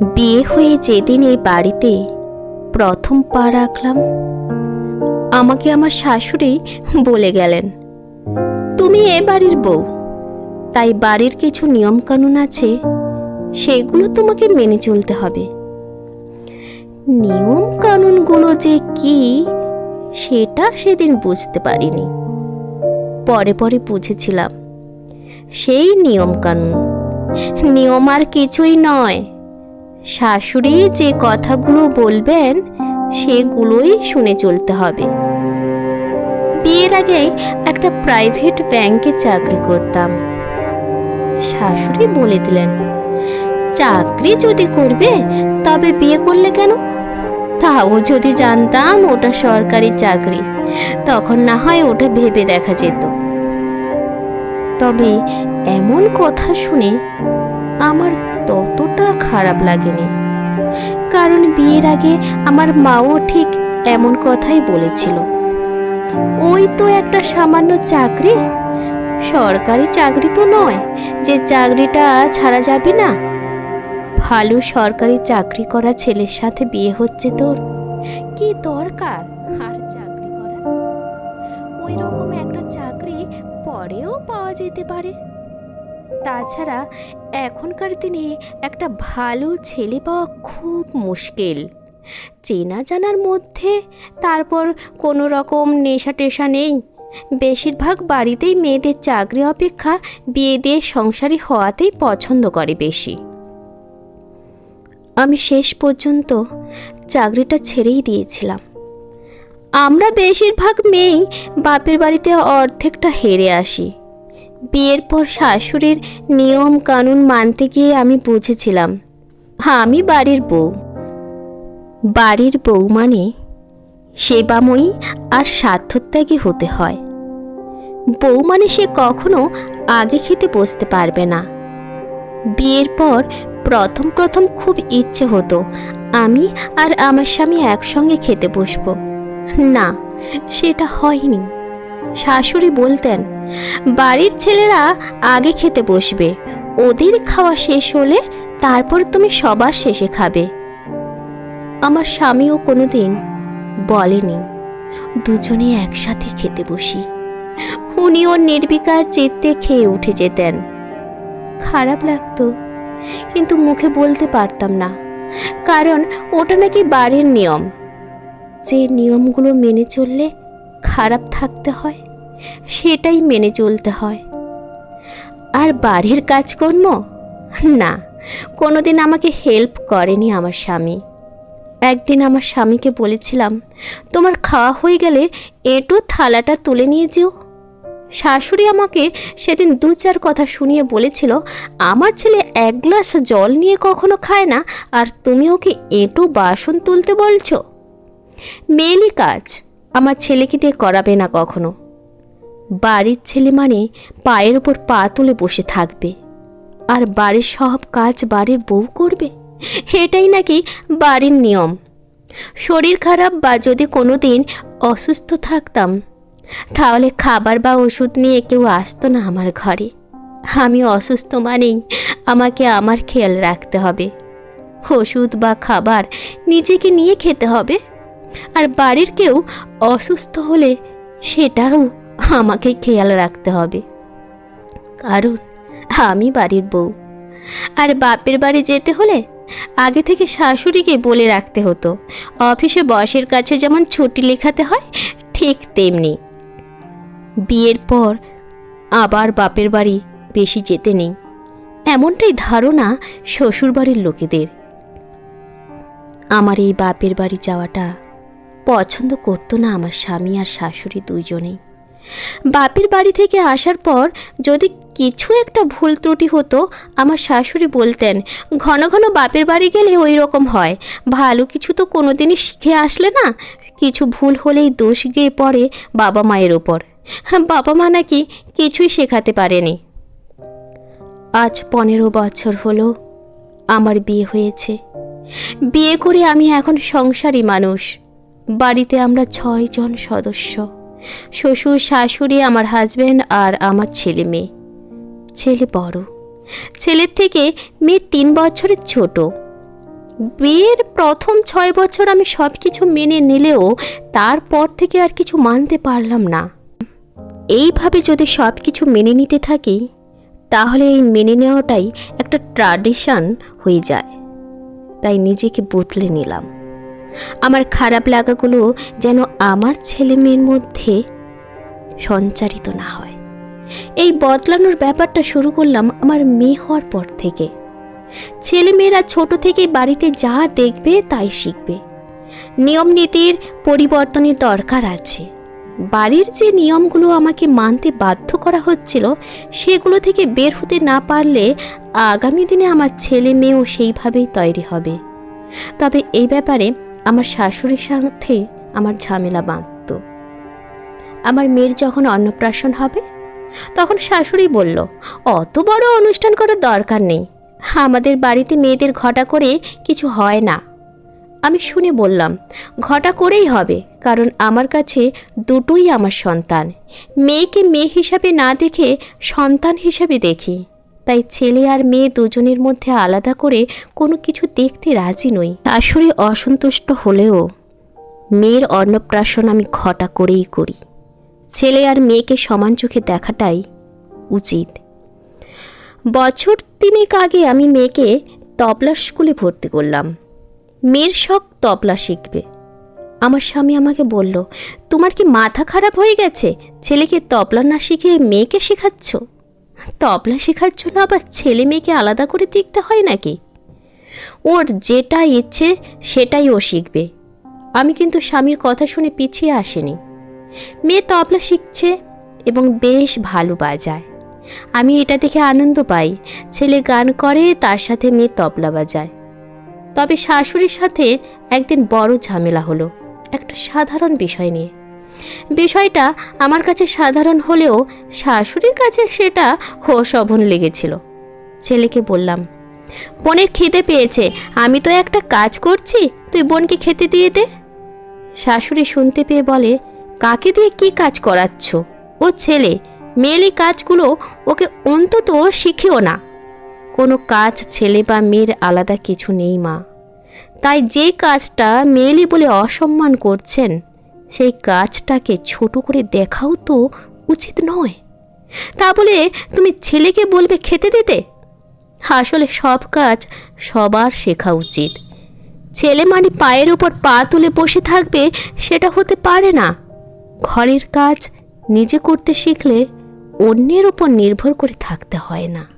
বিয়ে হয়ে যেদিন এই বাড়িতে প্রথম পা রাখলাম, আমাকে আমার শাশুড়ি বলে গেলেন, তুমি এ বাড়ির বউ। তাই বাড়ির কিছু নিয়মকানুন আছে, সেগুলো তোমাকে মেনে চলতে হবে। নিয়ম কানুনগুলো যে কি, সেটা সেদিন বুঝতে পারিনি। পরে পরে বুঝেছিলাম, সেই নিয়ম কানুন নিয়ম আর কিছুই নয়। শাশুড়ি যে কথাগুলো বলবেন, সেগুলোই শুনে চলতে হবে। বিয়ের আগে একটা প্রাইভেট ব্যাংকে চাকরি করতাম। শাশুড়ি বলে দিলেন, চাকরি যদি করবে, তবে বিয়ে করলে কেন? তাও যদি জানতাম ওটা সরকারি চাকরি, তখন না হয় ওটা ভেবে দেখা যেত। তবে এমন কথা শুনে আমার খারাপ লাগেনি। কারণ বিয়ের আগে আমার মাও ঠিক এমন কথাই বলেছিল। ওই তো একটা সামান্য চাকরি। সরকারি চাকরি তো নয়, যে চাকরিটা ছাড়া যাবে না। ভালো সরকারি চাকরি করা ছেলের সাথে বিয়ে হচ্ছে তোর? কি দরকার আর চাকরি করা ওই রকম একটা চাকরি পরেও পাওয়া যেতে পারে। তাছাড়া এখনকার দিনে একটা ভালো ছেলে পাওয়া খুব মুশকিল। চেনা জানার মধ্যে তারপর কোনো রকম নেশা টেশা নেই। বেশিরভাগ বাড়িতেই মেয়েদের চাকরি অপেক্ষা বিয়ে দিয়ে সংসারী হওয়াতেই পছন্দ করে বেশি। আমি শেষ পর্যন্ত চাকরিটা ছেড়েই দিয়েছিলাম। আমরা বেশিরভাগ মেয়েই বাপের বাড়িতে অর্ধেকটা হেরে আসি। বিয়ের পর শাশুড়ির নিয়ম কানুন মানতে গিয়ে আমি বুঝেছিলাম হ্যাঁ আমি বাড়ির বউ। বাড়ির বউ মানে সেবাময়ী আর স্বার্থত্যাগী হতে হয়। বউ মানে সে কখনো আগে খেতে বসতে পারবে না। বিয়ের পর প্রথম প্রথম খুব ইচ্ছে হতো, আমি আর আমার স্বামী একসঙ্গে খেতে বসবো। না, সেটা হয়নি। শাশুড়ি বলতেন বাড়ির ছেলেরা আগে খেতে বসবে। ওদের খাওয়া শেষ হলে তারপর তুমি সবার শেষে খাবে। আমার স্বামীও কোনোদিন বলেনি দুজনে একসাথে খেতে বসি। উনিও নির্বিকার চিত্তে খেয়ে উঠে যেতেন। খারাপ লাগতো, কিন্তু মুখে বলতে পারতাম না, কারণ ওটা নাকি বাড়ির নিয়ম। যে নিয়মগুলো মেনে চললে খারাপ থাকতে হয়। সেটাই মেনে চলতে হয়। আর বাড়ির কাজকর্ম? না, কোনোদিন আমাকে হেল্প করেনি আমার স্বামী। একদিন আমার স্বামীকে বলেছিলাম, তোমার খাওয়া হয়ে গেলে এটু থালাটা তুলে নিয়ে যেও। শাশুড়ি আমাকে সেদিন দু চার কথা শুনিয়ে বলেছিল, আমার ছেলে এক গ্লাস জল নিয়ে কখনো খায় না, আর তুমি ওকে এঁটো বাসন তুলতে বলছো? মেয়েলি কাজ, আমার ছেলেকে দিয়ে করাবে না কখনো। বাড়ির ছেলে মানে পায়ের ওপর পা তুলে বসে থাকবে। আর বাড়ির সব কাজ বাড়ির বউ করবে? এটাই নাকি বাড়ির নিয়ম। শরীর খারাপ বা যদি কোনো দিন অসুস্থ থাকতাম, তাহলে খাবার বা ওষুধ নিয়ে কেউ আসতো না আমার ঘরে। আমি অসুস্থ মানেই আমাকে আমার খেয়াল রাখতে হবে। ওষুধ বা খাবার নিজেকে নিয়ে খেতে হবে। আর বাড়ির কেউ অসুস্থ হলে সেটাও আমাকে খেয়াল রাখতে হবে। কারণ, আমি বাড়ির বউ। আর বাপের বাড়ি যেতে হলে আগে থেকে শাশুড়িকে বলে রাখতে হতো। অফিসে বসের কাছে যেমন ছুটি লেখাতে হয়, ঠিক তেমনি। বিয়ের পর আবার বাপের বাড়ি বেশি যেতে নেই। এমনটাই ধারণা শ্বশুরবাড়ির লোকেদের। আমার এই বাপের বাড়ি যাওয়াটা পছন্দ করতো না আমার স্বামী আর শাশুড়ি দুইজনেই। বাপের বাড়ি থেকে আসার পর যদি কিছু একটা ভুল ত্রুটি হতো, আমার শাশুড়ি বলতেন, ঘন ঘন বাপের বাড়ি গেলে ওই রকম হয়। ভালো কিছু তো কোনোদিনই শিখে আসলে না। কিছু ভুল হলেই দোষ গিয়ে পড়ে বাবা মায়ের ওপর বাবা মা নাকি কিছুই শেখাতে পারেনি। আজ পনেরো বছর হলো, আমার বিয়ে হয়েছে। বিয়ে করে আমি এখন সংসারী মানুষ। বাড়িতে আমরা ছয়জন সদস্য। শ্বশুর, শাশুড়ি, আমার হাজব্যান্ড আর আমার ছেলে মেয়ে। ছেলে বড়। ছেলের থেকে মেয়ে তিন বছরের ছোট। বিয়ের প্রথম ছয় বছর আমি সব কিছু মেনে নিলেও তারপর থেকে আর কিছু মানতে পারলাম না। এইভাবে যদি সব কিছু মেনে নিতে থাকি, তাহলে এই মেনে নেওয়াটাই একটা ট্র্যাডিশন হয়ে যায়। তাই নিজেকে বদলে নিলাম। আমার খারাপ লাগাগুলো যেন আমার ছেলে মেয়ের মধ্যে সঞ্চারিত না হয়। এই বদলানোর ব্যাপারটা শুরু করলাম আমার মেয়ে হওয়ার পর থেকে। ছেলেমেয়েরা ছোট থেকে বাড়িতে যা দেখবে তাই শিখবে। নিয়ম নীতির পরিবর্তনের দরকার আছে। বাড়ির যে নিয়মগুলো আমাকে মানতে বাধ্য করা হচ্ছিল, সেগুলো থেকে বের হতে না পারলে আগামী দিনে আমার ছেলে মেয়েও সেইভাবেই তৈরি হবে। তবে এই ব্যাপারে আমার শাশুড়ির সাথে আমার ঝামেলা বাঁধত। আমার মেয়ের যখন অন্নপ্রাশন হবে, তখন শাশুড়ি বলল, অত বড় অনুষ্ঠান করার দরকার নেই। আমাদের বাড়িতে মেয়েদের ঘটা করে কিছু হয় না। আমি শুনে বললাম, ঘটা করেই হবে, কারণ আমার কাছে দুটোই আমার সন্তান। মেয়েকে মেয়ে হিসাবে না দেখে সন্তান হিসাবে দেখি। তাই ছেলে আর মেয়ে দুজনের মধ্যে আলাদা করে কোনো কিছু দেখতে রাজি নই। শাশুড়ি অসন্তুষ্ট হলেও মেয়ের অন্নপ্রাশন আমি ঘটা করেই করি। ছেলে আর মেয়েকে সমান চোখে দেখাটাই উচিত। বছর তিনেক আগে আমি মেয়েকে তবলা স্কুলে ভর্তি করলাম। মেয়ের শখ তবলা শিখবে। আমার স্বামী আমাকে বলল, তোমার কি মাথা খারাপ হয়ে গেছে? ছেলেকে তবলা না শিখে মেয়েকে শেখাচ্ছ? তবলা শেখার জন্য আবার ছেলে মেয়েকে আলাদা করে দেখতে হয় নাকি? ওর যেটা ইচ্ছে সেটাই ও শিখবে। আমি কিন্তু স্বামীর কথা শুনে পিছিয়ে আসিনি। মেয়ে তবলা শিখছে এবং বেশ ভালো বাজায়। আমি এটা দেখে আনন্দ পাই। ছেলে গান করে, তার সাথে মেয়ে তবলা বাজায়। তবে শাশুড়ির সাথে একদিন বড় ঝামেলা হলো। একটা সাধারণ বিষয় নিয়ে। বিষয়টা আমার কাছে সাধারণ হলেও শাশুড়ির কাছে সেটা হোসভন লেগেছিল। ছেলেকে বললাম, বোনের খেতে পেয়েছে, আমি তো একটা কাজ করছি, তুই বোনকে খেতে দিয়ে দে। শাশুড়ি শুনতে পেয়ে বলে, কাকে দিয়ে কি কাজ করাচ্ছ? ও ছেলে, মেয়েলি কাজগুলো ওকে অন্তত শিখেও না। কোনো কাজ ছেলে বা মেয়ের আলাদা কিছু নেই মা। তাই যে কাজটা মেয়েলি বলে অসম্মান করছেন সেই কাজটাকে ছোট করে দেখাও তো উচিত নয়। তা বলে তুমি ছেলেকে বলবে খেতে দিতে? আসলে সব কাজ সবার শেখা উচিত। ছেলে মানে পায়ের ওপর পা তুলে বসে থাকবে সেটা হতে পারে না। ঘরের কাজ নিজে করতে শিখলে অন্যের ওপর নির্ভর করে থাকতে হয় না।